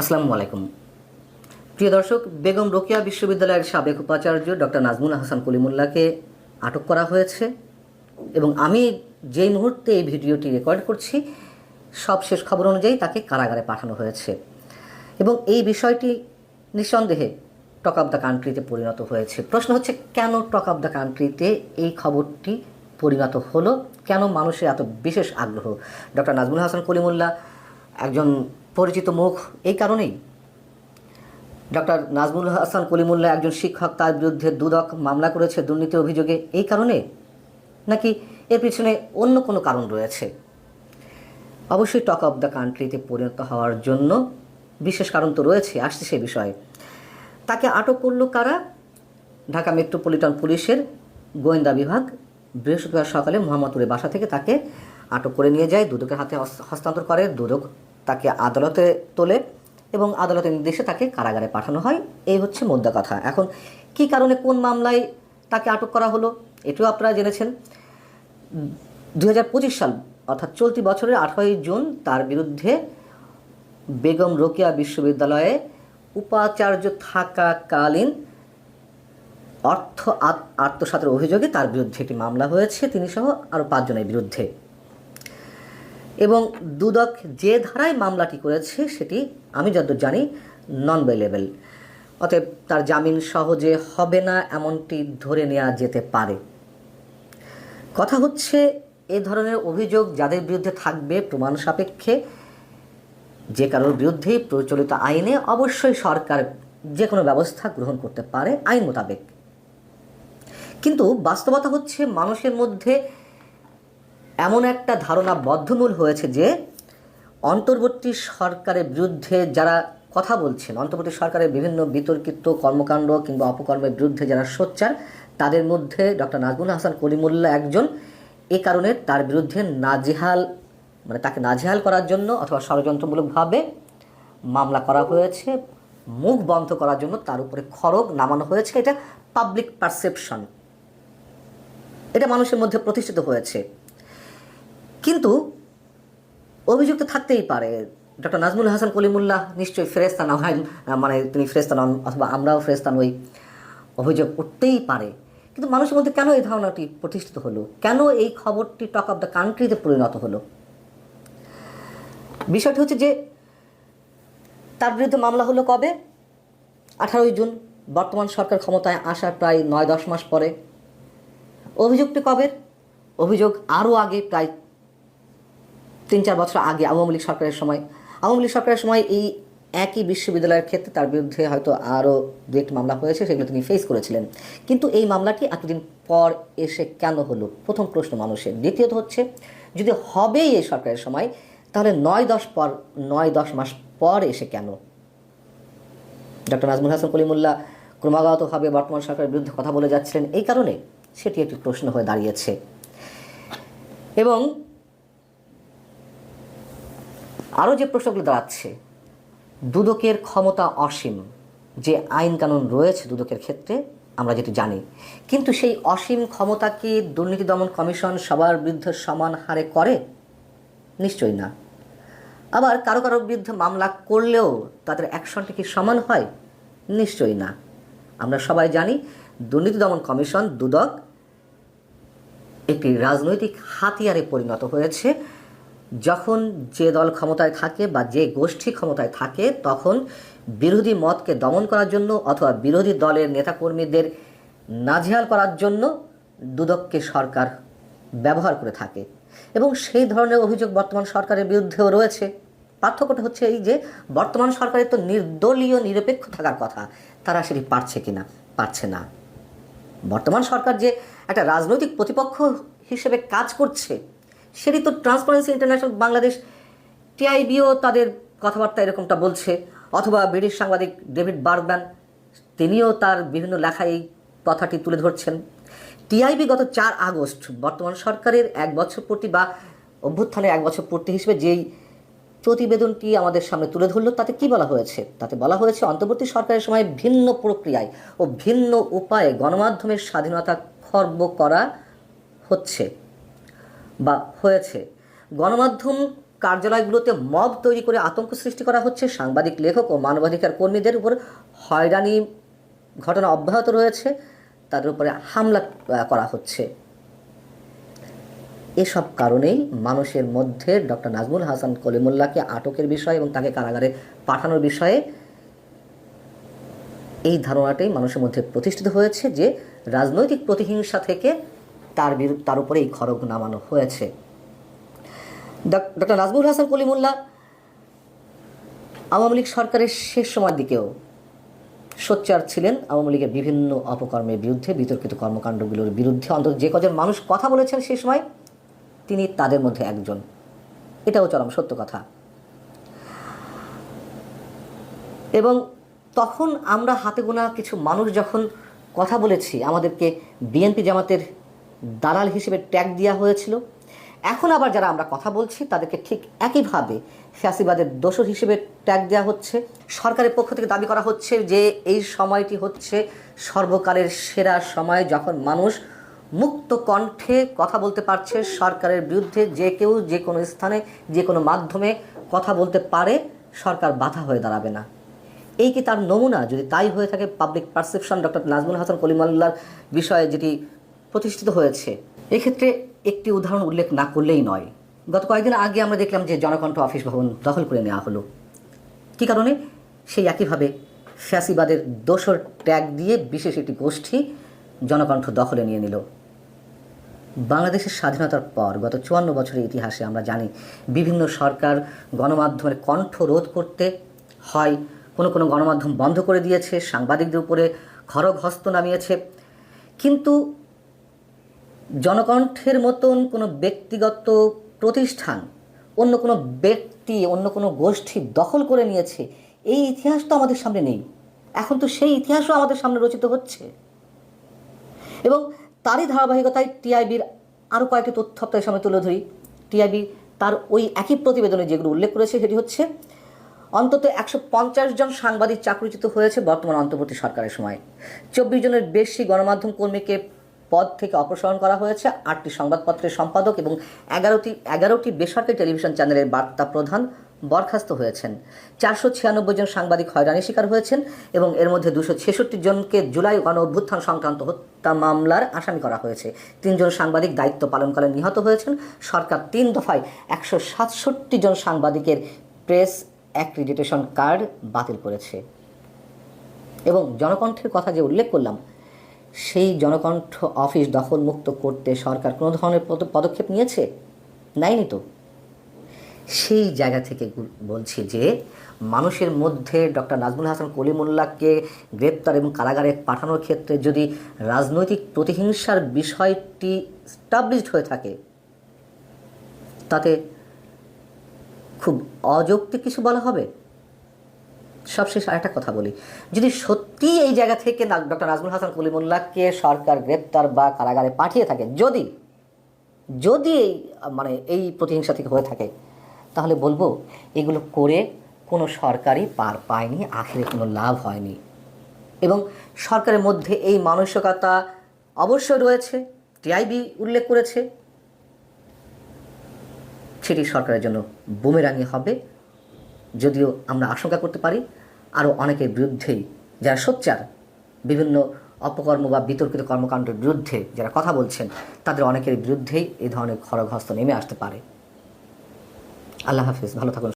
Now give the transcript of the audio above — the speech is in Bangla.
আসসালামু আলাইকুম। প্রিয় দর্শক, বেগম রোকেয়া বিশ্ববিদ্যালয়ের সাবেক উপাচার্য ডক্টর নাজমুল হাসান কলিমুল্লাহকে আটক করা হয়েছে এবং আমি যেই মুহূর্তে এই ভিডিওটি রেকর্ড করছি, সব শেষ খবর অনুযায়ী তাকে কারাগারে পাঠানো হয়েছে এবং এই বিষয়টি নিঃসন্দেহে টক অফ দ্য কান্ট্রিতে পরিণত হয়েছে। প্রশ্ন হচ্ছে, কেন টক অফ দ্য কান্ট্রিতে এই খবরটি পরিণত হলো? কেন মানুষের এত বিশেষ আগ্রহ? ডক্টর নাজমুল হাসান কলিমুল্লাহ একজন পরিচিত মুখ এই কারণেই। ডক্টর নাজমুল হাসান কলিমুল্লাহ একজন শিক্ষক, তার বিরুদ্ধে দুদক মামলা করেছে, দুর্নীতি অভিযোগে। এই কারণে নাকি এর পিছনে অন্য কোনো কারণ রয়েছে? অবশ্যই টক অফ দ্য কান্ট্রিতে পরিণত হওয়ার জন্য বিশেষ কারণ তো রয়েছে, আসছে সে বিষয়ে। তাকে আটক করল কারা? ঢাকা মেট্রোপলিটন পুলিশের গোয়েন্দা বিভাগ। বৃহস্পতিবার সকালে মোহাম্মদপুরের বাসা থেকে তাকে আটক করে নিয়ে যায়, দুদকের হাতে হস্তান্তর করে, দুদক তাকে আদালতে তোলে এবং আদালতের নির্দেশে তাকে কারাগারে পাঠানো হয়। এই হচ্ছে মোদ্দা কথা। এখন, কি কারণে কোন মামলায় তাকে আটক করা হলো? এটিও আপনারা জেনেছেন। দু হাজার পঁচিশ সাল, অর্থাৎ চলতি বছরের আঠারোই জুন, তার বিরুদ্ধে বেগম রোকেয়া বিশ্ববিদ্যালয়ে উপাচার্য থাকাকালীন অর্থ আত- আত্মসাতের অভিযোগে তার বিরুদ্ধে একটি মামলা হয়েছে। তিনি সহ আরও পাঁচজনের বিরুদ্ধে। এবং দুদক যে ধারায় মামলাটি করেছে সেটি আমি যতদূর জানি নন বেলেবেল অতএব তার জামিন সহজে হবে না, এমনটি ধরে নেওয়া যেতে পারে। কথা হচ্ছে, এ ধরনের অভিযোগ যাদের বিরুদ্ধে থাকবে প্রমাণ সাপেক্ষে, যে কারোর বিরুদ্ধেই প্রচলিত আইনে অবশ্যই সরকার যে কোনো ব্যবস্থা গ্রহণ করতে পারে আইন মোতাবেক। কিন্তু বাস্তবতা হচ্ছে, মানুষের মধ্যে এমন একটা ধারণা বদ্ধমূল হয়েছে যে অন্তর্বর্তী সরকারের বিরুদ্ধে যারা কথা বলছেন, অন্তর্বর্তী সরকারের বিভিন্ন বিতর্কিত কর্মকাণ্ড কিংবা অপকর্মের বিরুদ্ধে যারা সোচ্চার, তাদের মধ্যে ডক্টর নাজমুল হাসান কলিমুল্লাহ একজন। এ কারণে তার বিরুদ্ধে নাজেহাল মানে তাকে নাজেহাল করার জন্য অথবা ষড়যন্ত্রমূলকভাবে মামলা করা হয়েছে, মুখ বন্ধ করার জন্য তার উপরে খড়গ নামানো হয়েছে। এটা পাবলিক পারসেপশন এটা মানুষের মধ্যে প্রতিষ্ঠিত হয়েছে। কিন্তু অভিযোগ তো থাকতেই পারে। ডক্টর নাজমুল হাসান কলিমুল্লাহ নিশ্চয়ই ফেরেস্তা না হয় মানে তিনি ফেরেস্তা নন অথবা আমরাও ফেরেস্তা নই। অভিযোগ উঠতেই পারে। কিন্তু মানুষের মধ্যে কেন এই ধারণাটি প্রতিষ্ঠিত হলো? কেন এই খবরটি টক অফ দ্য কান্ট্রিতে পরিণত হলো? বিষয়টি হচ্ছে যে তার বিরুদ্ধে মামলা হলো কবে? আঠারোই জুন, বর্তমান সরকার ক্ষমতায় আসার প্রায় নয় দশ মাস পরে। অভিযোগটি কবে অভিযোগ আরও আগে, প্রায় তিন চার বছর আগে আওয়ামী লীগ সরকারের সময়। আওয়ামী লীগ সরকারের সময় এই একই বিশ্ববিদ্যালয়ের ক্ষেত্রে তার বিরুদ্ধে হয়তো আরও দু একটি মামলা হয়েছে, সেগুলো তিনি ফেস করেছিলেন। কিন্তু এই মামলাটি এতদিন পর এসে কেন হলো? প্রথম প্রশ্ন মানুষের। দ্বিতীয়ত হচ্ছে, যদি হবেই এই সরকারের সময়, তাহলে নয় দশ পর, নয় দশ মাস পর এসে কেন? ডক্টর নাজমুল হাসান কলিমুল্লাহ ক্রমাগতভাবে বর্তমান সরকারের বিরুদ্ধে কথা বলে যাচ্ছিলেন। এই কারণে সেটি একটি প্রশ্ন হয়ে দাঁড়িয়েছে। এবং আরও যে প্রশ্নগুলো দাঁড়াচ্ছে, দুদকের ক্ষমতা অসীম। যে আইন কানুন রয়েছে দুদকের ক্ষেত্রে, আমরা যেটি জানি। কিন্তু সেই অসীম ক্ষমতা কি দুর্নীতি দমন কমিশন সবার বিরুদ্ধে সমান হারে করে? নিশ্চয়ই না। আবার কারও কারও বিরুদ্ধে মামলা করলেও তাদের অ্যাকশনটা কি সমান হয়? নিশ্চয়ই না। আমরা সবাই জানি দুর্নীতি দমন কমিশন, দুদক, একটি রাজনৈতিক হাতিয়ারে পরিণত হয়েছে। যখন যে দল ক্ষমতায় থাকে বা যে গোষ্ঠী ক্ষমতায় থাকে, তখন বিরোধী মতকে দমন করার জন্য অথবা বিরোধী দলের নেতাকর্মীদের নাজেহাল করার জন্য দুদককে সরকার ব্যবহার করে থাকে। এবং সেই ধরনের অভিযোগ বর্তমান সরকারের বিরুদ্ধেও রয়েছে। পার্থক্যটা হচ্ছে এই যে, বর্তমান সরকারের তো নির্দলীয়, নিরপেক্ষ থাকার কথা। তারা সেটি পারছে কিনা পারছে না। বর্তমান সরকার যে একটা রাজনৈতিক প্রতিপক্ষ হিসেবে কাজ করছে সেটি তো ট্রান্সপারেন্সি ইন্টারন্যাশনাল বাংলাদেশ টিআইবিও তাদের কথাবার্তা এরকমটা বলছে। অথবা ব্রিটিশ সাংবাদিক ডেভিড বার্গম্যান, তিনিও তার বিভিন্ন লেখায় এই কথাটি তুলে ধরছেন। টিআইবি গত চার আগস্ট, বর্তমান সরকারের এক বছর পূর্তি বা অভ্যুত্থানের এক বছর পূর্তি হিসেবে যেই প্রতিবেদনটি আমাদের সামনে তুলে ধরলো, তাতে কি বলা হয়েছে? তাতে বলা হয়েছে, অন্তর্বর্তী সরকারের সময় ভিন্ন প্রক্রিয়ায় ও ভিন্ন উপায়ে গণমাধ্যমের স্বাধীনতা খর্ব করা হচ্ছে। বা হয়েছে। গণমাধ্যম কার্যালয়গুলোতে মব তৈরি করে আতঙ্ক সৃষ্টি করা হচ্ছে। সাংবাদিক, লেখক ও মানবাধিকার কর্মীদের উপর হয়রানি ঘটনা অব্যাহত রয়েছে। তাদের উপরে হামলা করা হচ্ছে। এসব কারণেই মানুষের মধ্যে ডক্টর নাজমুল হাসান কলিমুল্লাহকে আটকের বিষয় এবং তাকে কারাগারে পাঠানোর বিষয়ে এই ধারণাটাই মানুষের মধ্যে প্রতিষ্ঠিত হয়েছে যে রাজনৈতিক প্রতিহিংসা থেকে তার বিরু তার উপরে এই খড়গ নামানো হয়েছে। ডক- ডক্টর নাজমুল হাসান কলিমুল্লাহ আওয়ামী লীগ সরকারের শেষ সময়ের দিকেও সোচ্চার ছিলেন। আওয়ামী লীগের বিভিন্ন অপকর্মের বিরুদ্ধে, বিতর্কিত কর্মকাণ্ডগুলোর বিরুদ্ধে অন্তত যে কজন মানুষ কথা বলেছেন সেই সময় তিনি তাদের মধ্যে একজন। এটাও চরম সত্য কথা। এবং তখন আমরা হাতে গোনা কিছু মানুষ যখন কথা বলেছি, আমাদেরকে বিএনপি জামাতের দালাল হিসেবে ট্যাগ দেওয়া হয়েছিল। এখন আবার যারা আমরা কথা বলছি, তাদেরকে ঠিক একইভাবে ফ্যাসিবাদের দোষর হিসেবে ট্যাগ দেওয়া হচ্ছে। সরকারের পক্ষ থেকে দাবি করা হচ্ছে যে, এই সময়টি হচ্ছে সর্বকালের সেরা সময় যখন মানুষ মুক্ত কণ্ঠে কথা বলতে পারছে। সরকারের বিরুদ্ধে যে কেউ যে কোনো স্থানে, যে কোনো মাধ্যমে কথা বলতে পারে, সরকার বাধা হয়ে দাঁড়াবে না। এই কি তার নমুনা? যদি তাই হয়ে থাকে public perception doctor Nazmul Hasan কলিমাল্লার বিষয়ে যেটি প্রতিষ্ঠিত হয়েছে। এক্ষেত্রে একটি উদাহরণ উল্লেখ না করলেই নয়। গত কয়েকদিন আগে আমরা দেখলাম যে জনকণ্ঠ অফিস ভবন দখল করে নেওয়া হলো। কী কারণে? সেই একইভাবে ফ্যাসিবাদের দোসর ট্যাগ দিয়ে বিশেষ একটি গোষ্ঠী জনকণ্ঠ দখলে নিয়ে নিল। বাংলাদেশের স্বাধীনতার পর গত চুয়ান্ন বছরের ইতিহাসে আমরা জানি, বিভিন্ন সরকার গণমাধ্যমের কণ্ঠ রোধ করতে হয়। কোনো কোনো গণমাধ্যম বন্ধ করে দিয়েছে, সাংবাদিকদের উপরে খড়গ হস্ত নামিয়েছে। কিন্তু জনকণ্ঠের মতন কোনো ব্যক্তিগত প্রতিষ্ঠান, অন্য কোনো ব্যক্তি, অন্য কোনো গোষ্ঠী দখল করে নিয়েছে, এই ইতিহাস তো আমাদের সামনে নেই। এখন তো সেই ইতিহাসও আমাদের সামনে রচিত হচ্ছে। এবং তারই ধারাবাহিকতায় টিআইবির আরও কয়েকটি তথ্য আপনাদের সামনে তুলে ধরি। টিআইবি তার ওই একই প্রতিবেদনে যেগুলো উল্লেখ করেছে, সেটি হচ্ছে, অন্তত একশো পঞ্চাশ জন সাংবাদিক চাকরিচ্যুত হয়েছে বর্তমান অন্তর্বর্তী সরকারের সময়। চব্বিশ জনের বেশি গণমাধ্যম কর্মীকে পদ থেকে অপসারণ করা হয়েছে। আটটি সংবাদপত্রের সম্পাদক এবং এগারোটি এগারোটি বেসরকারি টেলিভিশন চ্যানেলের বার্তা প্রধান বরখাস্ত হয়েছেন। চারশো ছিয়ানব্বই জন সাংবাদিক হয়রানির শিকার হয়েছেন এবং এর মধ্যে দুশো ছেষট্টি জনকে জুলাই গণ অভ্যুত্থান সংক্রান্ত হত্যা মামলার আসামি করা হয়েছে। তিনজন সাংবাদিক দায়িত্ব পালনকালে নিহত হয়েছেন। সরকার তিন দফায় একশো সাতষট্টি জন সাংবাদিকের প্রেস অ্যাক্রিডিটেশন কার্ড বাতিল করেছে। এবং জনকণ্ঠের কথা যে উল্লেখ করলাম সেই জনকণ্ঠ অফিস দখলমুক্ত করতে সরকার কোনো ধরনের পদ- পদক্ষেপ নিয়েছে? নেয়নি তো। সেই জায়গা থেকে বলছি যে, মানুষের মধ্যে ডক্টর নাজমুল হাসান কলিমুল্লাহকে গ্রেপ্তার এবং কারাগারে পাঠানোর ক্ষেত্রে যদি রাজনৈতিক প্রতিহিংসার বিষয়টি স্টাবলিশড হয়ে থাকে, তাতে খুব অযৌক্তিক কিছু বলা হবে? সবশেষ আর একটা কথা বলি। যদি সত্যি এই জায়গা থেকে ডক্টর নাজমুল হাসান কলিমুল্লাহকে সরকার গ্রেপ্তার বা কারাগারে পাঠিয়ে থাকে, যদি যদি এই মানে এই প্রতিহিংসা থেকে হয়ে থাকে, তাহলে বলব এগুলো করে কোনো সরকারই পার পায়নি, আখেরে কোনো লাভ হয়নি। এবং সরকারের মধ্যে এই মানসিকতা অবশ্যই রয়েছে, টিআইবি উল্লেখ করেছে। সেটি সরকারের জন্য বুমেরাঙি হবে। যদিও আমরা আশঙ্কা করতে পারি আরও অনেকের বিরুদ্ধেই। যারা সোচ্চার, বিভিন্ন অপকর্ম বা বিতর্কিত কর্মকাণ্ডের বিরুদ্ধে যারা কথা বলছেন, তাদের অনেকের বিরুদ্ধেই এই ধরনের খড়গহস্ত নেমে আসতে পারে। আল্লাহ হাফিজ, ভালো থাকুন।